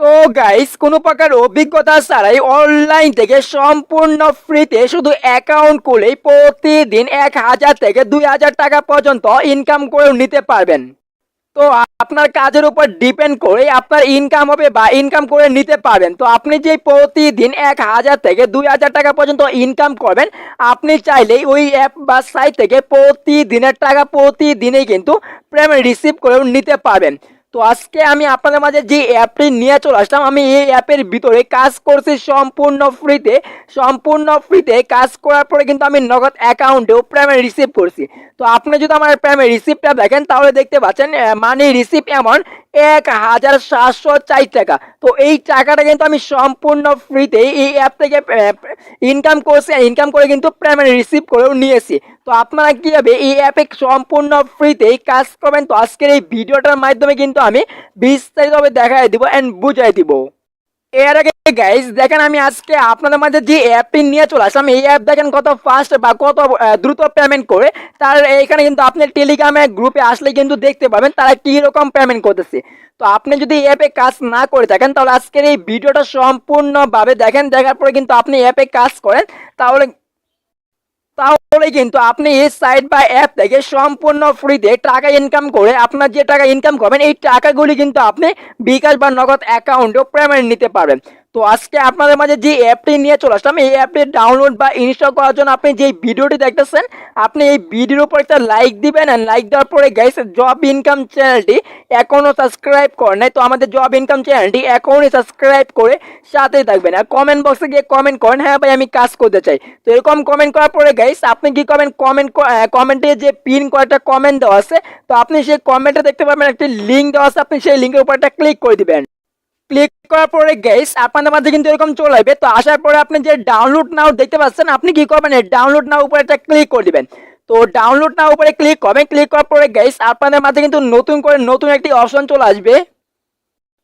তো গাইস কোনো প্রকার অভিজ্ঞতা ছাড়াই অনলাইন থেকে সম্পূর্ণ ফ্রিতে শুধু অ্যাকাউন্ট খুলেই প্রতিদিন এক হাজার থেকে দুই হাজার টাকা পর্যন্ত ইনকাম করেও নিতে পারবেন। তো আপনার কাজের উপর ডিপেন্ড করে আপনার ইনকাম হবে বা ইনকাম করে নিতে পারবেন। তো আপনি যে প্রতিদিন এক হাজার থেকে দুই হাজার টাকা পর্যন্ত ইনকাম করবেন, আপনি চাইলেই ওই অ্যাপ বা সাইট থেকে প্রতিদিনের টাকা প্রতিদিনেই কিন্তু পেমেন্ট রিসিভ করেও নিতে পারবেন। তো আজকে আমি আপনাদের মাঝে যে অ্যাপটি নিয়ে চলে আসলাম, আমি এই অ্যাপের ভিতরে কাজ করছি সম্পূর্ণ ফ্রিতে সম্পূর্ণ ফ্রিতে কাজ করার পরে কিন্তু আমি নগদ অ্যাকাউন্টেও পেমেন্ট রিসিভ করছি। তো আপনি যদি আমার পেমেন্ট রিসিপ্টটা দেখেন, তাহলে দেখতে পাচ্ছেন মানি রিসিভ অ্যামাউন্ট এক হাজার সাতশো চার টাকা। তো এই টাকাটা কিন্তু আমি সম্পূর্ণ ফ্রিতে এই অ্যাপ থেকে ইনকাম করছি ইনকাম করে কিন্তু পেমেন্ট রিসিভ করেও নিয়েছি। তো আপনারা কীভাবে এই অ্যাপে সম্পূর্ণ ফ্রিতেই কাজ করবেন? তো আজকের এই ভিডিওটার মাধ্যমে কিন্তু আমি বিস্তারিতভাবে দেখাই দিব অ্যান্ড বুঝাই দিব। এর আগে গাইজ দেখেন আমি আজকে আপনাদের মাঝে যে অ্যাপটি নিয়ে চলে আসলাম, এই অ্যাপ দেখেন কত ফাস্ট বা কত দ্রুত পেমেন্ট করে। তার এখানে কিন্তু আপনি টেলিগ্রামে গ্রুপে আসলে কিন্তু দেখতে পাবেন তারা কী রকম পেমেন্ট করতেছে। তো আপনি যদি এই অ্যাপে কাজ না করে থাকেন, তাহলে আজকের এই ভিডিওটা সম্পূর্ণভাবে দেখেন, দেখার পরে কিন্তু আপনি অ্যাপে কাজ করেন, তাহলে তাহলে কিন্তু আপনি এই সাইট বা অ্যাপ থেকে সম্পূর্ণ ফ্রিতে টাকা ইনকাম করে আপনার যে টাকা ইনকাম করবেন, এই টাকাগুলি কিন্তু আপনি বিকাশ বা নগদ অ্যাকাউন্টেও পেমেন্ট নিতে পারবেন। তো আজকে আপনাদের মাঝে যে অ্যাপটি নিয়ে চলে আসলাম, এই অ্যাপটি ডাউনলোড বা ইনস্টল করার জন্য আপনি যে ভিডিওটি দেখতেছেন, আপনি এই ভিডিওর উপর একটা লাইক দিবেন আর লাইক দেওয়ার পরে গাইস জব ইনকাম চ্যানেলটি এখনও সাবস্ক্রাইব করেন নাই। তো আমাদের জব ইনকাম চ্যানেলটি এখনই সাবস্ক্রাইব করে সাথেই থাকবেন। আর কমেন্ট বক্সে গিয়ে কমেন্ট করেন হ্যাঁ ভাই, আমি কাজ করতে চাই। তো এরকম কমেন্ট করার পরে গাইস আপনি কি করবেন? কমেন্ট কমেন্টে যে পিন কয়েকটা কমেন্ট দেওয়া আছে, তো আপনি সেই কমেন্টে দেখতে পাবেন একটি লিঙ্ক দেওয়া আছে, আপনি সেই লিঙ্কের উপর ক্লিক করে দিবেন। ক্লিক করার পরে গেস আপনাদের মাঝে কিন্তু এরকম চলে আসবে, তো আসার পরে আপনি যে ডাউনলোড নাও দেখতে পাচ্ছেন, আপনি কি করবেন? ডাউনলোড নাও উপরে একটা ক্লিক করে দিবেন। তো ডাউনলোড নাও উপরে ক্লিক করবেন ক্লিক করার পরে গেস আপনাদের মাঝে কিন্তু নতুন করে নতুন একটি অপশন চলে আসবে।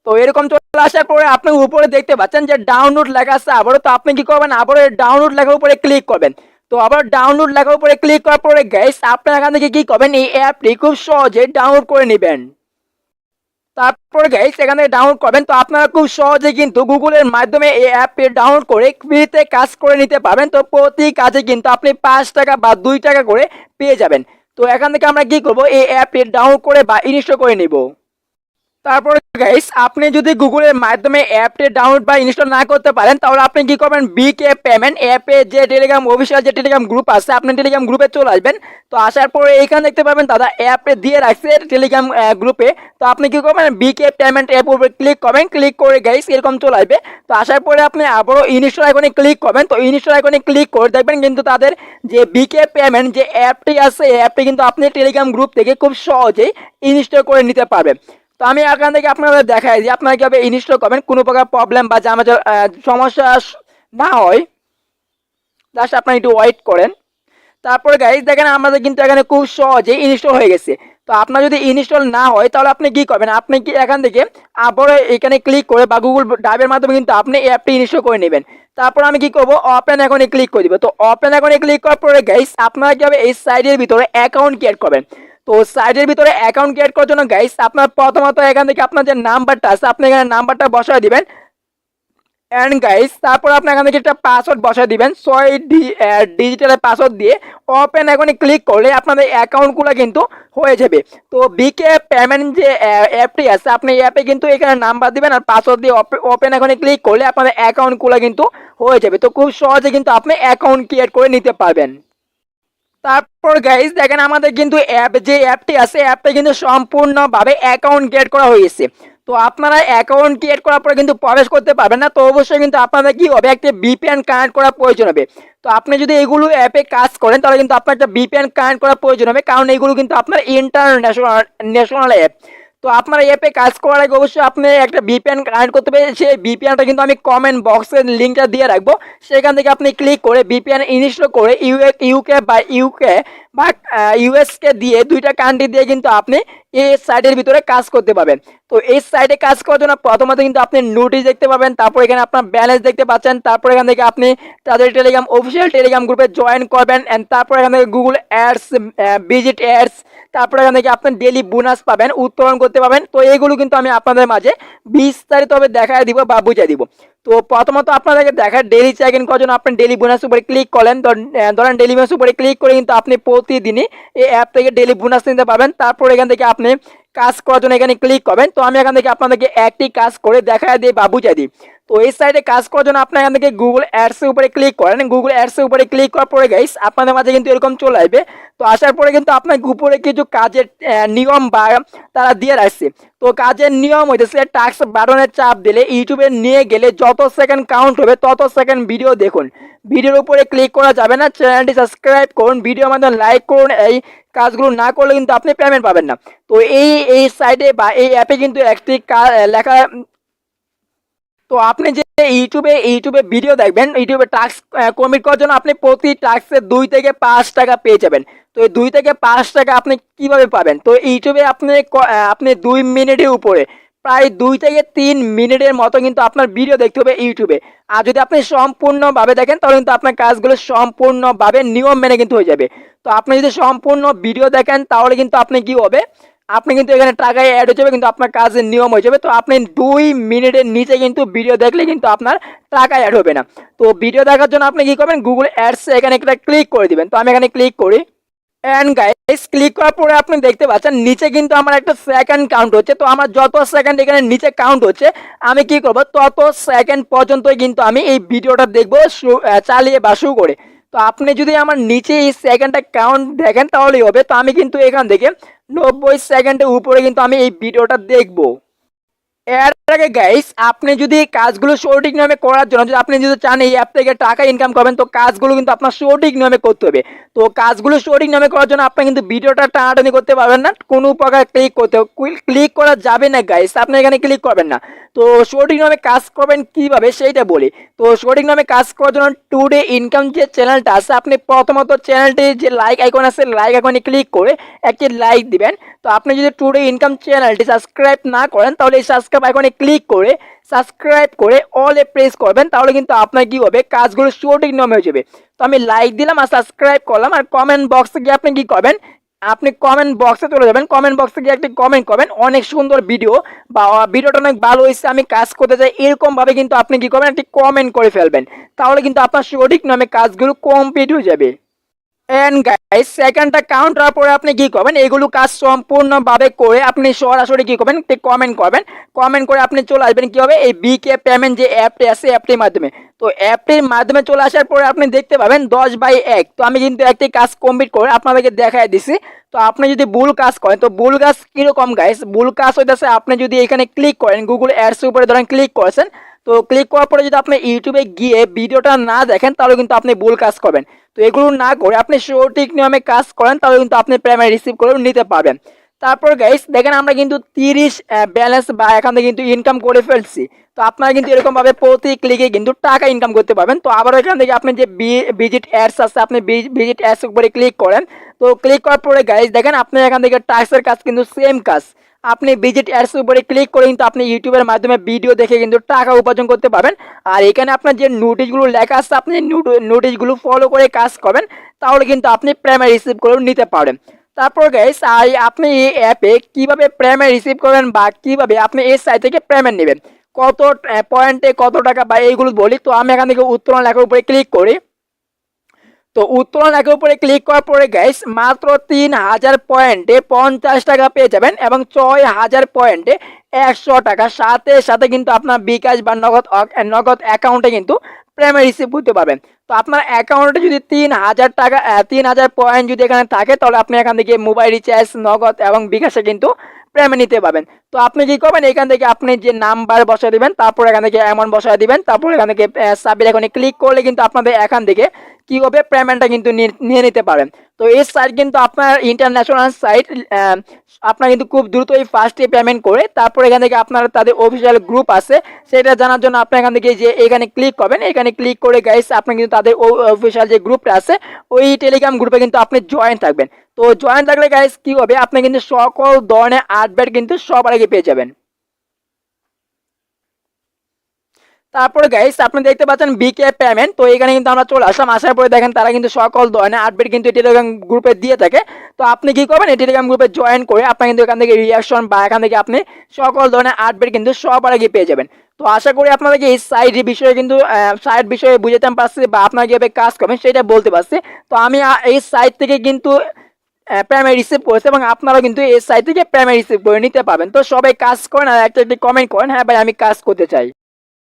তো এরকম চলে আসার পরে আপনি উপরে দেখতে পাচ্ছেন যে ডাউনলোড লেখা আছে আবারও, তো আপনি কি করবেন? আবারও ডাউনলোড লেখার উপরে ক্লিক করবেন। তো আবার ডাউনলোড লেখার উপরে ক্লিক করার পরে গেস আপনার এখান থেকে কি করবেন? এই অ্যাপটি খুব সহজে ডাউনলোড করে নেবেন। তারপর গাইস এখান থেকে ডাউনলোড করবেন। তো আপনারা খুব সহজে কিন্তু গুগলের মাধ্যমে এই অ্যাপটি ডাউনলোড করে ফ্রিতে কাজ করে নিতে পারবেন। তো প্রতি কাজে কিন্তু আপনি পাঁচ টাকা বা দুই টাকা করে পেয়ে যাবেন। তো এখান থেকে আমরা কি করব? এই অ্যাপটি ডাউনলোড করে বা ইনস্টল করে নিব। তারপরে গাইস আপনি যদি গুগলের মাধ্যমে অ্যাপটি ডাউনলোড বা ইনস্টল না করতে পারেন, তাহলে আপনি কি করবেন? বিকে পেমেন্ট অ্যাপে যে টেলিগ্রাম অফিসিয়াল যে টেলিগ্রাম গ্রুপ আছে, আপনি টেলিগ্রাম গ্রুপে চলে আসবেন। তো আসার পরে এইখানে দেখতে পাবেন দাদা অ্যাপে দিয়ে রাখছে টেলিগ্রাম গ্রুপে তো আপনি কি করবেন? বিকে পেমেন্ট অ্যাপ উপরে ক্লিক করবেন। ক্লিক করে গাইস এরকম চলে আসবে। তো আসার পরে আপনি আবারও ইনস্টল আইকনে ক্লিক করবেন। তো ইনস্টল আইকনে ক্লিক করে দেখবেন কিন্তু তাদের যে বিকে পেমেন্ট যে অ্যাপটি আছে, এই অ্যাপটি কিন্তু আপনি টেলিগ্রাম গ্রুপ থেকে খুব সহজেই ইনস্টল করে নিতে পারবেন। তো আমি এখান থেকে আপনাদের দেখাই যে আপনারা কীভাবে ইনস্টল করবেন কোনো প্রকার প্রবলেম বা জামা সমস্যা না হয় জাস্ট আপনারা একটু ওয়েট করেন। তারপরে গাইজ দেখেন আমাদের কিন্তু এখানে খুব সহজেই ইনস্টল হয়ে গেছে। তো আপনার যদি ইনস্টল না হয়, তাহলে আপনি কি করবেন? আপনি কি এখান থেকে আবারও এখানে ক্লিক করে বা গুগল ড্রাইভের মাধ্যমে কিন্তু আপনি অ্যাপটি ইনস্টল করে নেবেন। তারপর আমি কি করব? ওপেন এখনই ক্লিক করে দিব। তো ওপেন এখনই ক্লিক করার পরে গাইস আপনারা কীভাবে এই সাইডের ভিতরে অ্যাকাউন্ট ক্রিয়েট করবেন? তো সাইডের ভিতরে অ্যাকাউন্ট ক্রিয়েট করার জন্য গাইস আপনার প্রথমত এখান থেকে আপনার যে নাম্বারটা আছে, আপনি এখানে নাম্বারটা বসায় দিবেন। অ্যান্ড গাইস তারপর আপনি এখান থেকে একটা পাসওয়ার্ড বসায় দিবেন। ছয় ডি ডিজিটালের পাসওয়ার্ড দিয়ে ওপেন এখনই ক্লিক করলে আপনাদের অ্যাকাউন্টগুলো কিন্তু হয়ে যাবে। তো বিকে পেমেন্ট যে অ্যাপটি আছে, আপনি অ্যাপে কিন্তু এখানে নাম্বার দিবেন আর পাসওয়ার্ড দিয়ে ওপেন এখনই ক্লিক করলে আপনাদের অ্যাকাউন্টগুলো কিন্তু হয়ে যাবে। তো খুব সহজে কিন্তু আপনি অ্যাকাউন্ট ক্রিয়েট করে নিতে পারবেন। তারপর গাইজ দেখেন আমাদের কিন্তু অ্যাপ যে অ্যাপটি আছে অ্যাপটা কিন্তু সম্পূর্ণভাবে অ্যাকাউন্ট ক্রিয়েট করা হয়েছে। তো আপনারা অ্যাকাউন্ট ক্রিয়েট করার পরে কিন্তু প্রবেশ করতে পারবেন না, তো অবশ্যই কিন্তু আপনাদের কি হবে, একটা বিপিএন কানেক্ট করার প্রয়োজন হবে। তো আপনি যদি এগুলো অ্যাপে কাজ করেন, তাহলে কিন্তু আপনার একটা বিপিএন কানেক্ট করার প্রয়োজন হবে, কারণ এগুলো কিন্তু আপনার ইন্টারন্যাশনাল ন্যাশনাল অ্যাপ তো আপনার অ্যাপে কাজ করার আগে অবশ্যই আপনি একটা বিপিএন কানেক্ট করতে পারেন। সেই বিপিএনটা কিন্তু আমি কমেন্ট বক্সের লিঙ্কটা দিয়ে রাখব। সেখান থেকে আপনি ক্লিক করে বিপিএন ইনস্টল করে ইউএ ইউকে বা ইউকে বা ইউএসকে দিয়ে দুইটা কান্ট্রি দিয়ে কিন্তু আপনি এই সাইটের ভিতরে কাজ করতে পারবেন। তো এই সাইটে কাজ করার জন্য প্রথমত কিন্তু আপনি নোটিশ দেখতে পাবেন, তারপর এখানে আপনার ব্যালেন্স দেখতে পাচ্ছেন, তারপর এখান থেকে আপনি তাদের টেলিগ্রাম অফিসিয়াল টেলিগ্রাম গ্রুপে জয়েন করবেন অ্যান্ড তারপর এখান থেকে গুগল অ্যাডস ভিজিট অ্যাডস তারপর এখান থেকে আপনি ডেলি বোনাস পাবেন, উত্তোলন করতে পাবেন তো এইগুলো কিন্তু আমি আপনাদের মাঝে বিস্তারিতভাবে দেখায় দিব বা বুঝিয়ে দিব। তো প্রথমত আপনাদেরকে দেখায় ডেলি চেক ইন করার জন্য আপনি ডেলি বোনাস উপরে ক্লিক করেন। ধরেন ডেলি বোনাস উপরে ক্লিক করে কিন্তু আপনি প্রতিদিনই এই অ্যাপ থেকে ডেলি বোনাস নিতে পারবেন। তারপর এখান থেকে আপনি কাজ করার জন্য এখানে ক্লিক করবেন। তো আমি এখান থেকে আপনাদেরকে একটি কাজ করে দেখা দিই বা বুঝাই দিই। তো এই সাইডে কাজ করার জন্য আপনি এখান থেকে গুগল অ্যাডসের উপরে ক্লিক করেন। গুগল অ্যাডসের উপরে ক্লিক করার পরে গাইস আপনাদের মাঝে কিন্তু এরকম চলে আসবে। তো আসার পরে কিন্তু আপনার উপরে কিছু কাজের নিয়ম বা তারা দিয়ে রাখছে। তো কাজের নিয়ম হইতেছে টাক্স বাটনের চাপ দিলে ইউটিউবে নিয়ে গেলে যত সেকেন্ড কাউন্ট হবে, তত সেকেন্ড ভিডিও দেখুন। ভিডিওর উপরে ক্লিক করা যাবে না। চ্যানেলটি সাবস্ক্রাইব করুন। ভিডিও আমাদের লাইক করুন। এই কাজগুলো না করলে কিন্তু আপনি পেমেন্ট পাবেন না। তো এই এই সাইডে বা এই অ্যাপে কিন্তু একটি লেখা তো আপনি যে ইউটিউবে ইউটিউবে ভিডিও দেখবেন, ইউটিউবে টাস্ক কমিট করার জন্য আপনি প্রতি টাস্কে দুই থেকে পাঁচ টাকা পেয়ে যাবেন। তো এই দুই থেকে পাঁচ টাকা আপনি কীভাবে পাবেন? তো ইউটিউবে আপনি আপনি দুই মিনিটের উপরে, প্রায় দুই থেকে তিন মিনিটের মতো কিন্তু আপনার ভিডিও দেখতে হবে ইউটিউবে। আর যদি আপনি সম্পূর্ণভাবে দেখেন, তাহলে কিন্তু আপনার কাজগুলো সম্পূর্ণভাবে নিয়ম মেনে কিন্তু হয়ে যাবে। তো আপনি যদি সম্পূর্ণ ভিডিও দেখেন, তাহলে কিন্তু আপনি কি হবে? আপনি কিন্তু এখানে টাকায় অ্যাড হয়ে যাবে, কিন্তু আপনার কাজের নিয়ম হয়ে যাবে। তো আপনি দুই মিনিটের নিচে কিন্তু ভিডিও দেখলে কিন্তু আপনার টাকা অ্যাড হবে না। তো ভিডিও দেখার জন্য আপনি কি করবেন? গুগল অ্যাডস এখানে একটা ক্লিক করে দিবেন। তো আমি এখানে ক্লিক করি। অ্যান্ড গাইস ক্লিক করার পরে আপনি দেখতে পাচ্ছেন, নিচে কিন্তু আমার একটা সেকেন্ড কাউন্ট হচ্ছে। তো আমার যত সেকেন্ড এখানে নিচে কাউন্ট হচ্ছে, আমি কি করব? তত সেকেন্ড পর্যন্তই কিন্তু আমি এই ভিডিওটা দেখব, শু- চালিয়ে বা শুরু করে। তো আপনি যদি আমার নিচে এই সেকেন্ডটা কাউন্ট দেখেন তাহলেই হবে। তো আমি কিন্তু এখান থেকে নব্বই সেকেন্ডের উপরে কিন্তু আমি এই ভিডিওটা দেখব। এর আগে গাইস আপনি যদি কাজগুলো সঠিক নিয়মে করার জন্য, যদি আপনি যদি চান এই অ্যাপ থেকে টাকা ইনকাম করবেন, তো কাজগুলো কিন্তু আপনার সঠিক নিয়মে করতে হবে। তো কাজগুলো সঠিক নিয়মে করার জন্য আপনি কিন্তু ভিডিওটা টানাটানি করতে পারবেন না, কোনো প্রকার ক্লিক করতে ক্লিক করা যাবে না গাইস আপনি এখানে ক্লিক করবেন না। তো সঠিক নিয়মে কাজ করবেন কীভাবে সেইটা বলি। তো সঠিক নিয়মে কাজ করার জন্য টুডে ইনকাম যে চ্যানেলটা আছে, আপনি প্রথমত চ্যানেলটি যে লাইক আইকন আছে লাইক আইকনে ক্লিক করে একটি লাইক দিবেন। তো আপনি যদি টুডে ইনকাম চ্যানেলটি সাবস্ক্রাইব না করেন, তাহলে এই সাবস্ক্রাইব আইকনে ক্লিক করে সাবস্ক্রাইব করে অলে প্রেস করবেন, তাহলে কিন্তু আপনার কি হবে? কাজগুলো সঠিক নামে হয়ে যাবে। তো আমি লাইক দিলাম আর সাবস্ক্রাইব করলাম আর কমেন্ট বক্সে গিয়ে আপনি কি করবেন? আপনি কমেন্ট বক্সে চলে যাবেন কমেন্ট বক্সে গিয়ে একটি কমেন্ট করবেন, অনেক সুন্দর ভিডিও বা ভিডিওটা অনেক ভালো হয়েছে, আমি কাজ করতে চাই, এরকমভাবে কিন্তু আপনি কি করবেন? একটি কমেন্ট করে ফেলবেন, তাহলে কিন্তু আপনার সঠিক নামে কাজগুলো কমপ্লিট হয়ে যাবে। এন্ড গাইস সেকেন্ডটা কাউন্ট হওয়ার পরে আপনি কি করবেন? এগুলো কাজ সম্পূর্ণভাবে করে আপনি সরাসরি কি করবেন? কমেন্ট করবেন। কমেন্ট করে আপনি চলে আসবেন কি হবে এই বিকে পেমেন্ট যে অ্যাপটি আছে অ্যাপটির মাধ্যমে। তো অ্যাপটির মাধ্যমে চলে আসার পরে আপনি দেখতে পাবেন দশ বাই এক। তো আমি কিন্তু একটি কাজ কমপ্লিট করে আপনাদেরকে দেখাই দিছি। তো আপনি যদি ভুল কাজ করেন, তো ভুল কাজ কীরকম গাইস ভুল কাজ হইতেছে, আপনি যদি এখানে ক্লিক করেন গুগল অ্যাডস উপরে ধরেন ক্লিক করেছেন তো ক্লিক করার পরে যদি আপনি ইউটিউবে গিয়ে ভিডিওটা না দেখেন, তাহলে কিন্তু আপনি ভুল কাজ করবেন। তো এগুলো না করে আপনি সঠিক নিয়মে কাজ করেন, তাহলে কিন্তু আপনি প্রাইমারি রিসিভ করে নিতে পারবেন। তারপর গাইস দেখেন আমরা কিন্তু তিরিশ ব্যালেন্স বা এখান থেকে কিন্তু ইনকাম করে ফেলছি। তো আপনারা কিন্তু এরকমভাবে প্রতি ক্লিকে কিন্তু টাকা ইনকাম করতে পারবেন। তো আবার এখান থেকে আপনি যে ভিজিট অ্যাডস আছে, আপনি ভিজিট অ্যাডস উপরে ক্লিক করেন। তো ক্লিক করার পরে গাইস দেখেন আপনি এখান থেকে টাক্সের কাজ কিন্তু সেম কাজ। আপনি ভিজিট অ্যাডস উপরে ক্লিক করে কিন্তু আপনি ইউটিউবের মাধ্যমে ভিডিও দেখে কিন্তু টাকা উপার্জন করতে পারবেন। আর এখানে আপনার যে নোটিশগুলো লেখা আছে, আপনি নোটিশগুলো ফলো করে কাজ করবেন, তাহলে কিন্তু আপনি প্রাইমারি রিসিভ করেও নিতে পারেন তারপর গাইস আর আপনি এই অ্যাপে কীভাবে প্রেমে রিসিভ করবেন বা কীভাবে আপনি এই সাইট থেকে পেমেন্ট নেবেন? কত পয়েন্টে কত টাকা বা এইগুলো বলি, তো আমি এখান থেকে উত্তোলন লেখার উপরে ক্লিক করি। তো উত্তোলন লেখার উপরে ক্লিক করার পরে গাইস মাত্র তিন হাজার পয়েন্টে পঞ্চাশ টাকা পেয়ে যাবেন এবং ছয় হাজার পয়েন্টে একশো টাকা। সাথে সাথে কিন্তু আপনার বিকাশ বা নগদ নগদ অ্যাকাউন্টে কিন্তু প্রেমে রিসিভ বুঝতে পারবেন। তো আপনার অ্যাকাউন্টে যদি তিন হাজার টাকা তিন হাজার পয়েন্ট যদি এখানে থাকে, তাহলে আপনি এখান থেকে মোবাইল রিচার্জ নগদ এবং বিকাশে কিন্তু প্রাইমারি নিতে পারবেন। তো আপনি কি করবেন? এখান থেকে আপনি যে নাম্বার বসায় দিবেন, তারপর এখান থেকে অ্যামাউন্ট বসায় দিবেন, তারপর এখান থেকে সাবির এখানে ক্লিক করলে কিন্তু আপনাদের এখান থেকে কি হবে? পেমেন্টটা কিন্তু নিয়ে- নিতে পারেন। তো এই সাইট কিন্তু আপনার ইন্টারন্যাশনাল সাইট আপনার কিন্তু খুব দ্রুতই ফার্স্টে পেমেন্ট করে, তারপর এখান থেকে আপনার তাদের অফিসিয়াল গ্রুপ আছে, সেটা জানার জন্য আপনি এখান থেকে যে এখানে ক্লিক করবেন, এখানে ক্লিক করে গাইস আপনি কিন্তু তাদের অফিসিয়াল যে গ্রুপটা আছে, ওই টেলিগ্রাম গ্রুপে কিন্তু আপনি জয়েন থাকবেন। তো জয়েন থাকলে গাইস কি হবে? আপনি কিন্তু সকল ধরনের আপডেট কিন্তু সবার আগে পেয়ে যাবেন। তারপরে গাইস আপনি দেখতে পাচ্ছেন বিকে পেমেন্ট তো এখানে কিন্তু আমরা চলে আসলাম। আসার পরে দেখেন তারা কিন্তু সকল ধরনের আপডেট কিন্তু টেলিগ্রাম গ্রুপে দিয়ে থাকে। তো আপনি কি করবেন? এই টেলিগ্রাম গ্রুপে জয়েন করে আপনি কিন্তু এখান থেকে রিয়াকশন বা এখান থেকে আপনি সকল ধরনের আপডেট কিন্তু সবার আগে পেয়ে যাবেন। তো আশা করি আপনাদেরকে এই সাইড বিষয়ে কিন্তু সাইড বিষয়ে বুঝাতে পারছি বা আপনারা কীভাবে কাজ করবেন সেটা বলতে পারছি। তো আমি এই সাইট থেকে কিন্তু প্রাইমারি রিসিভ করেছে এবং আপনারাও কিন্তু এই সাইট থেকে প্রাইমারি রিসিভ করে নিতে পারবেন। তো সবাই কাজ করেন আর একটা একটি কমেন্ট করেন। হ্যাঁ ভাই, আমি কাজ করতে চাই।